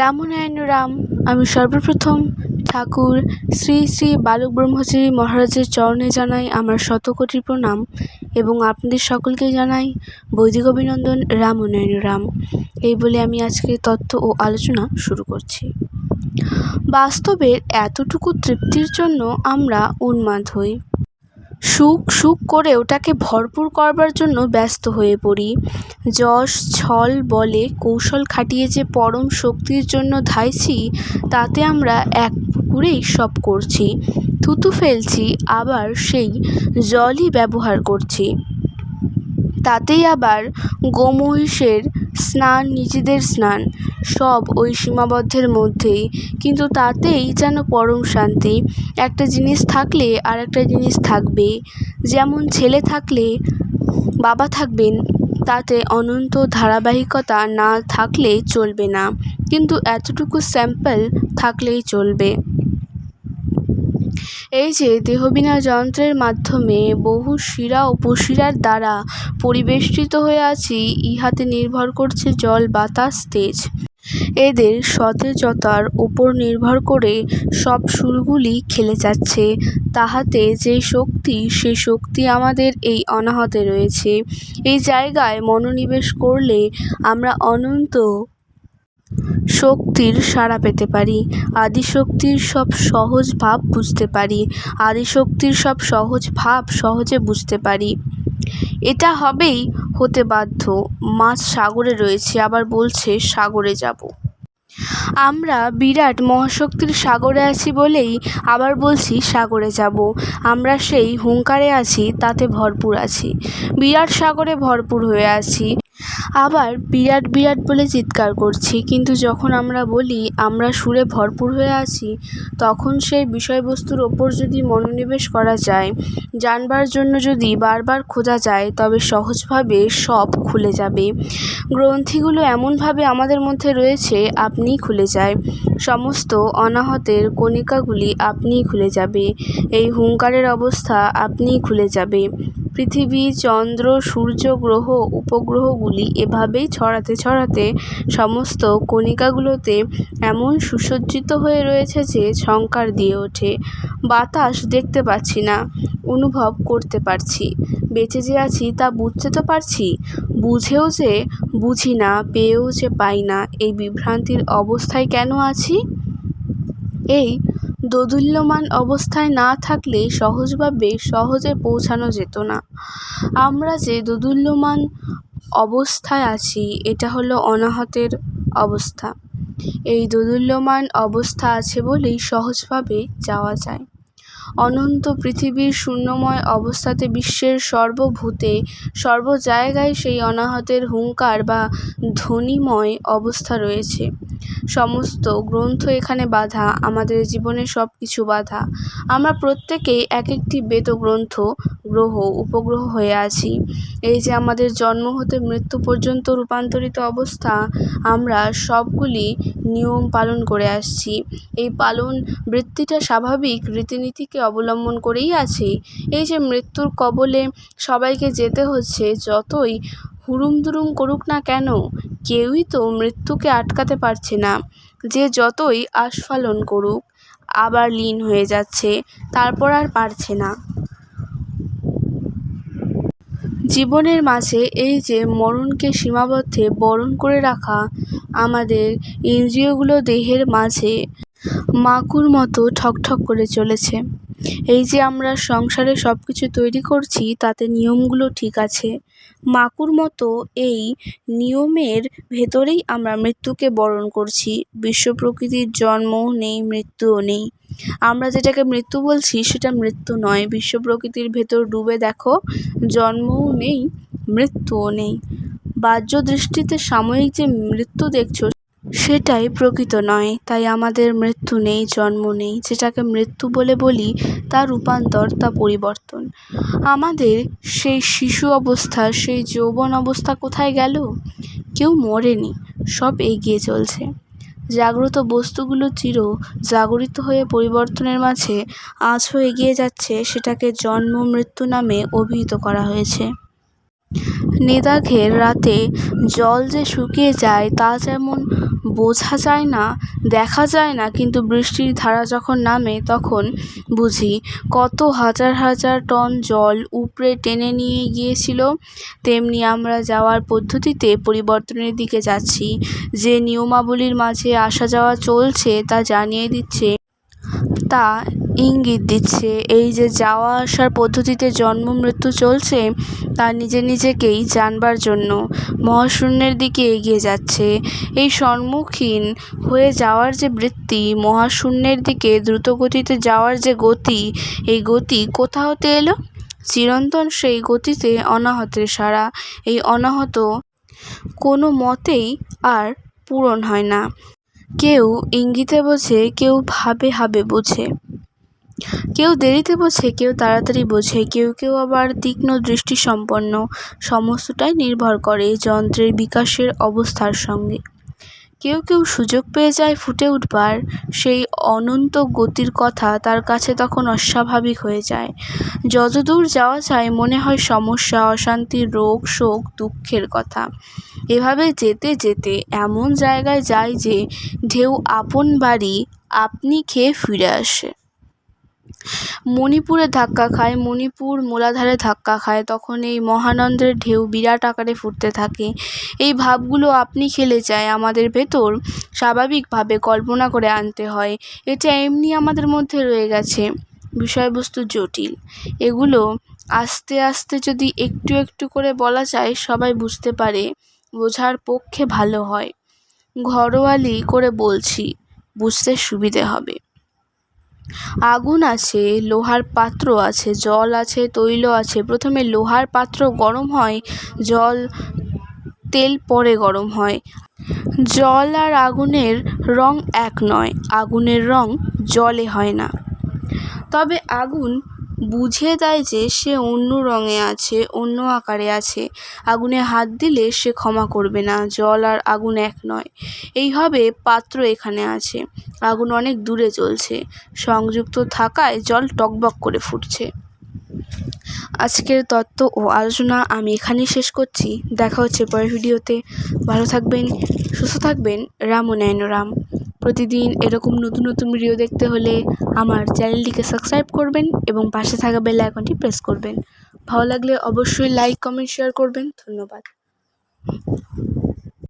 রামনারায়ণ রাম, আমি সর্বপ্রথম ঠাকুর শ্রী শ্রী বালক ব্রহ্মচারী মহারাজের চরণে জানাই আমার শতকোটি প্রণাম এবং আপনাদের সকলকে জানাই বৈদিক অভিনন্দন রামনারায়ণ রাম। এই বলে আমি আজকে তথ্য ও আলোচনা শুরু করছি। বাস্তবের এতটুকু তৃপ্তির জন্য আমরা উন্মাদ হই। সুখ সুখ করে ওটাকে ভরপুর করবার জন্য ব্যস্ত হয়ে পড়ি। যশ, ছল বলে কৌশল খাটিয়ে যে পরম শক্তির জন্য ধাইছি, তাতে আমরা এক পুকুরেই সব করছি। থুতু ফেলছি, আবার সেই জলই ব্যবহার করছি। তাতেই আবার গোমহিষের স্নান, নিজেদের স্নান, সব ওই সীমাবদ্ধের মধ্যেই। কিন্তু তাতেই যেন পরম শান্তি, একটা জিনিস থাকলে আর একটা জিনিস থাকবে। যেমন ছেলে থাকলে, বাবা থাকবেন, তাতে অনন্ত ধারাবাহিকতা না থাকলে চলবে না। কিন্তু এতটুকু স্যাম্পল থাকলেই চলবে। এই যে দেহবিনা যন্ত্রের মাধ্যমে বহু শিরা উপশিরার দ্বারা পরিবেষ্টিত হয়ে আছি, ইহাতে নির্ভর করছে জল, বাতাস, তেজ। এদের সতেজতার উপর নির্ভর করে সব সুরগুলি খেলে যাচ্ছে। তাহাতে যে শক্তি, সে শক্তি আমাদের এই অনাহতে রয়েছে। এই জায়গায় মনোনিবেশ করলে আমরা অনন্ত শক্তির সাড়া পেতে পারি। আদিশক্তির সব সহজ ভাব বুঝতে পারি। আদিশক্তির সব সহজ ভাব সহজে বুঝতে পারি। এটা হবেই হতে বাধ্য। মাছ সাগরে রয়েছে, আবার বলছে সাগরে যাব। আমরা বিরাট মহাশক্তির সাগরে আছি বলেই আবার বলছি সাগরে যাব। আমরা সেই হুঙ্কারে আছি, তাতে ভরপুর আছি। বিরাট সাগরে ভরপুর হয়ে আছি। আবার বিরাট বিরাট বলে চিৎকার করছি, কিন্তু যখন আমরা বলি আমরা সুরে ভরপুর হয়ে আছি, তখন সেই বিষয়বস্তুর ওপর যদি মনোনিবেশ করা যায়, জানবার জন্য যদি বারবার খোঁজা যায়, তবে সহজভাবে সব খুলে যাবে। গ্রন্থিগুলো এমনভাবে আমাদের মধ্যে রয়েছে, আপনিই খুলে যায়। সমস্ত অনাহতের কণিকাগুলি আপনিই খুলে যাবে। এই হুঙ্কারের অবস্থা আপনিই খুলে যাবে। পৃথিবী, চন্দ্র, সূর্য, গ্রহ, উপগ্রহগুলি এভাবেই ছড়াতে ছড়াতে সমস্ত কণিকাগুলোতে এমন সুসজ্জিত হয়ে রয়েছে যে ঝঙ্কার দিয়ে ওঠে। বাতাস দেখতে পাচ্ছি না, অনুভব করতে পারছি। বেঁচে যে আছি তা বুঝতে তো পারছি। বুঝেও যে বুঝি না, পেয়েও যে পাই না, এই বিভ্রান্তির অবস্থায় কেন আছি? এই দোদুল্যমান অবস্থায় না থাকলে সহজভাবে সহজে পৌঁছানো যেত না। আমরা যে দোদুল্যমান অবস্থায় আছি, এটা হলো অনাহতের অবস্থা। এই দোদুল্যমান অবস্থা আছে বলেই সহজভাবে যাওয়া যায়। অনন্ত পৃথিবীর শূন্যময় অবস্থাতে বিশ্বের সর্বভূতে সর্ব জায়গায় সেই অনাহতের হুঙ্কার বা ধ্বনিময় অবস্থা রয়েছে। সমস্ত গ্রন্থ এখানে বাধা, আমাদের জীবনে সব কিছু বাধা। আমরা প্রত্যেকেই এক একটি বেদগ্রন্থ, গ্রহ, উপগ্রহ হয়ে আছি। এই যে আমাদের জন্ম হতে মৃত্যু পর্যন্ত রূপান্তরিত অবস্থা, আমরা সবগুলি নিয়ম পালন করে আসছি। এই পালন বৃত্তিটা স্বাভাবিক রীতিনীতিকে অবলম্বন করেই আছে। এই যে মৃত্যুর কবলে সবাইকে যেতে হচ্ছে, যতই হুড়ুম দুরুম করুক না কেন, কেউই তো মৃত্যুকে আটকাতে পারছে না। যে যতই আস্ফালন করুক, আবার লীন হয়ে যাচ্ছে, তারপর আর পারছে না। জীবনের মাঝে এই যে মরণকে সীমাবদ্ধে বরণ করে রাখা আমাদের ইন্দ্রিয়গুলো দেহের মাঝে মাকুর মতো ঠকঠক করে চলেছে। এই যে আমরা সংসারে সব কিছু তৈরি করছি, তাতে নিয়মগুলো ঠিক আছে। মাকুর মতো এই নিয়মের ভেতরেই আমরা মৃত্যুকে বরণ করছি। বিশ্ব প্রকৃতির জন্মও নেই, মৃত্যুও নেই। আমরা যেটাকে মৃত্যু বলছি, সেটা মৃত্যু নয়। বিশ্ব প্রকৃতির ভেতর ডুবে দেখো, জন্মও নেই, মৃত্যুও নেই। বাহ্য দৃষ্টিতে সাময়িক যে মৃত্যু দেখছ সেটাই প্রকৃত নয়। তাই আমাদের মৃত্যু নেই, জন্ম নেই। যেটাকে মৃত্যু বলে বলি, তা রূপান্তর, তা পরিবর্তন। আমাদের সেই শিশু অবস্থা, সেই যৌবন অবস্থা কোথায় গেল? কেউ মরেনি, সব এগিয়ে চলছে। জাগ্রত বস্তুগুলো চির জাগরিত হয়ে পরিবর্তনের মাঝে আজও এগিয়ে যাচ্ছে, সেটাকে জন্ম মৃত্যু নামে অভিহিত করা হয়েছে। নিদাঘের রাতে জল যে শুকিয়ে যায় তা যেমন বোঝা যায় না, দেখা যায় না, কিন্তু বৃষ্টির ধারা যখন নামে তখন বুঝি কত হাজার হাজার টন জল উপড়ে টেনে নিয়ে গিয়েছিল। তেমনি আমরা যাওয়ার পদ্ধতিতে পরিবর্তনের দিকে যাচ্ছি। যে নিয়মাবলীর মাঝে আসা যাওয়া চলছে তা জানিয়ে দিচ্ছে। তা ইঙ্গিত দিচ্ছে। এই যে যাওয়া আসার পদ্ধতিতে জন্ম, মৃত্যু চলছে, তা নিজে নিজেকেই জানবার জন্য মহাশূন্যের দিকে এগিয়ে যাচ্ছে। এই সম্মুখীন হয়ে যাওয়ার যে বৃত্তি, মহাশূন্যের দিকে দ্রুতগতিতে যাওয়ার যে গতি, এই গতি কোথা হতে এলো? চিরন্তন সেই গতিতে অনাহতের সারা এই অনাহত কোনো মতেই আর পূরণ হয় না। কেউ ইঙ্গিতে বোঝে, কেউ ভাবে, হাবে বোঝে। কেউ দেরিতে বোঝে, কেউ তাড়াতাড়ি বোঝে, কেউ কেউ আবার তীক্ষ্ণ দৃষ্টিসম্পন্ন। সমস্তটাই নির্ভর করে যন্ত্রের বিকাশের অবস্থার সঙ্গে। কেউ কেউ সুযোগ পেয়ে যায় ফুটে উঠবার, সেই অনন্ত গতির কথা তার কাছে তখন অস্বাভাবিক হয়ে যায়। যতদূর যাওয়া যায়, মনে হয় সমস্যা, অশান্তি, রোগ, শোক, দুঃখের কথা। এভাবে যেতে যেতে এমন জায়গায় যায় যে ঢেউ আপন বাড়ি, আপনি খেয়ে ফিরে আসে। মণিপুরে ধাক্কা খায়, মণিপুর মূলাধারে ধাক্কা খায়, তখন এই মহানন্দের ঢেউ বিরাট আকারে ফুটতে থাকে। এই ভাবগুলো আপনি খেলে যায় আমাদের ভেতর। স্বাভাবিকভাবে কল্পনা করে আনতে হয়, এটা এমনি আমাদের মধ্যে রয়ে গেছে। বিষয়বস্তু জটিল। এগুলো আস্তে আস্তে যদি একটু একটু করে বলা যায়, সবাই বুঝতে পারে, বোঝার পক্ষে ভালো হয়। ঘরোয়ালি করে বলছি, বুঝতে সুবিধে হবে। আগুন আছে, লোহার পাত্র আছে, জল আছে, তৈল আছে। প্রথমে লোহার পাত্র গরম হয়, জল, তেল পরে গরম হয়। জল আর আগুনের রং এক নয়, আগুনের রং জলে হয় না। তবে আগুন বুঝিয়ে দেয় যে সে অন্য রঙে আছে, অন্য আকারে আছে। আগুনে হাত দিলে সে ক্ষমা করবে না, জল আর আগুন এক নয়। এইভাবে পাত্র এখানে আছে। আগুন অনেক দূরে চলছে। সংযুক্ত থাকায় জল টকবক করে ফুটছে। আজকের তত্ত্ব ও আলোচনা আমি এখানেই শেষ করছি। দেখা হচ্ছে পরের ভিডিওতে। ভালো থাকবেন, সুস্থ থাকবেন। রাম ও রাম। প্রতিদিন এরকম নতুন নতুন ভিডিও দেখতে হলে আমার চ্যানেলটিকে সাবস্ক্রাইব করবেন এবং পাশে থাকা বেল আইকনটি প্রেস করবেন। ভালো লাগলে অবশ্যই লাইক কমেন্ট শেয়ার করবেন। ধন্যবাদ।